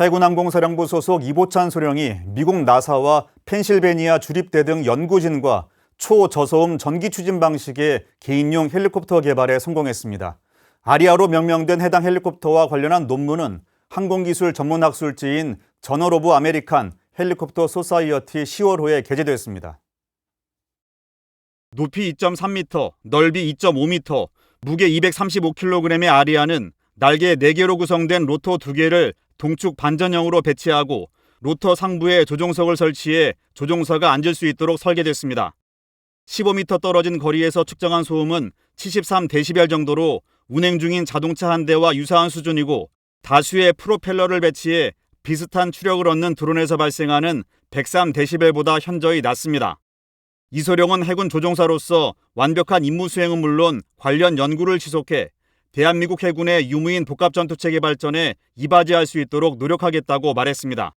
해군항공사령부 소속 이보찬 소령이 미국 나사와 펜실베니아 주립대 등 연구진과 초저소음 전기 추진 방식의 개인용 헬리콥터 개발에 성공했습니다. 아리아로 명명된 해당 헬리콥터와 관련한 논문은 항공기술 전문학술지인 저널 오브 아메리칸 헬리콥터 소사이어티 10월호에 게재됐습니다. 높이 2.3m, 넓이 2.5m, 무게 235kg의 아리아는 날개 4개로 구성된 로터 2개를 동축 반전형으로 배치하고 로터 상부에 조종석을 설치해 조종사가 앉을 수 있도록 설계됐습니다. 15m 떨어진 거리에서 측정한 소음은 73dB 정도로 운행 중인 자동차 한 대와 유사한 수준이고 다수의 프로펠러를 배치해 비슷한 추력을 얻는 드론에서 발생하는 103dB보다 현저히 낮습니다. 이소룡은 해군 조종사로서 완벽한 임무 수행은 물론 관련 연구를 지속해 대한민국 해군의 유무인 복합 전투체계 발전에 이바지할 수 있도록 노력하겠다고 말했습니다.